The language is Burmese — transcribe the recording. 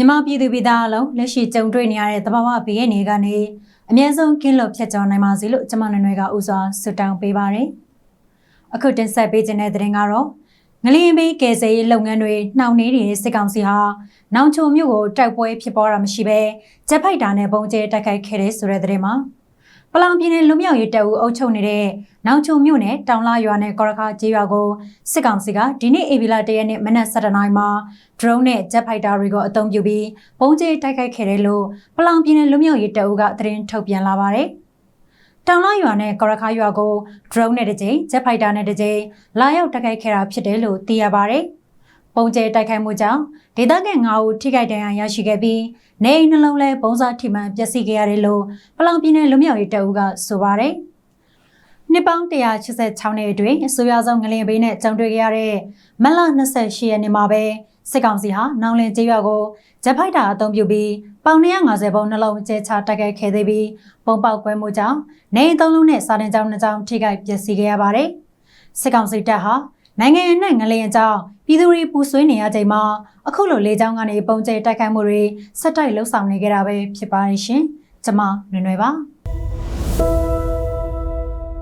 မြန်မာပြည်သူပြည်သားအလုံးလက်ရှိကြုံတွေ့နေရတဲ့သဘာဝဘေးရဲ့နေကနေအမြဲဆုံးကင်းလွတ်ဖြတ်ကျော်နိုင်ပါစေလို့ကျွန်မနွယ်နွယ်ကဥစွာဆုတောင်းပေးပါရယ်။အခုတင်ဆက်ပေးခြင်းတဲ့သတင်းကတော့ငလျင်ဘေးကယ်ဆယ်ရေးလုပ်ငန်းတွေနှောင့်နှေးနေတဲ့စစ်ကောင်စီဟာနောင်ချုံမြို့ကိုတိုက်ပွဲဖြစ်ပေါ်တာမရှိဘဲဂျက်ဖိုက်တာနဲ့ပုံကျဲတိုက်ခိုက်ခဲ့တဲ့ဆိုတဲ့သတင်းမှာ ပလောင်ပြည်နယ်လူမျိုးရေးတပ်ဦးအုပ်ချုပ်နေတဲ့နောင်ချုံမြို့နယ်တောင်လာရွာနဲ့ကောရခါကျေးရွာကိုစစ်ကောင်စီကဒီနေ့အေဗီလာတရက်နေ့မနက်7:00နာရီမှာ drone နဲ့ jet fighter တွေကိုအသုံးပြုပြီးပုံကျဲတိုက်ခိုက်ခဲ့တယ်လို့ပလောင်ပြည်နယ်လူမျိုးရေးတပ်ဦးကသတင်းထုတ်ပြန်လာပါတယ်။တောင်လာရွာနဲ့ကောရခါရွာကို drone နဲ့တစ်ကြိမ် jet fighter နဲ့တစ်ကြိမ်လာရောက်တိုက်ခိုက်ခဲ့တာဖြစ်တယ်လို့သိရပါတယ်။ ပုံကျဲတိုက်ခိုက်မှုကြောင့်ဒေသခံ9ဦးထိခိုက်ဒဏ်ရာရရှိခဲ့ပြီးနေအိမ်နှလုံးလဲပုံစားထိမှန်ပျက်စီးခဲ့ရတယ်လို့ပလောင်ပြည်နယ်လူမျိုးရေးတပ်ဦးကဆိုပါတယ်။နှစ်ပေါင်း186နှစ်အတွင်းအစိုးရဆုံးငလျင်ဘေးနဲ့ကြုံတွေ့ခဲ့ရတဲ့မတ်လ28ရက်နေ့မှာပဲစစ်ကောင်စီဟာနောင်လင်ကျေးရွာကိုဂျက်ဖိုက်တာအသုံးပြုပြီးပေါင်150ပုံနှလုံးကျဲချတိုက်ခိုက်ခဲ့သေးပြီးပုံပေါက်ကွဲမှုကြောင့်နေအိမ်သုံးလုံးနဲ့စာတင်ကြောင်းနှစ်ကြောင်းထိခိုက်ပျက်စီးခဲ့ရပါတယ်။စစ်ကောင်စီတပ်ဟာ နိုင်ငံရဲ့နဲ့ငလျင်အကြောင်းပြည်သူတွေပူဆွေးနေရချိန်မှာအခုလိုလေကြောင်းကနေပုံကျဲတိုက်ခိုက်မှုတွေဆက်တိုက်လှုပ်ဆောင်နေကြတာပဲဖြစ်ပါတယ်ရှင်။ကျွန်မနွယ်နွယ်ပါ။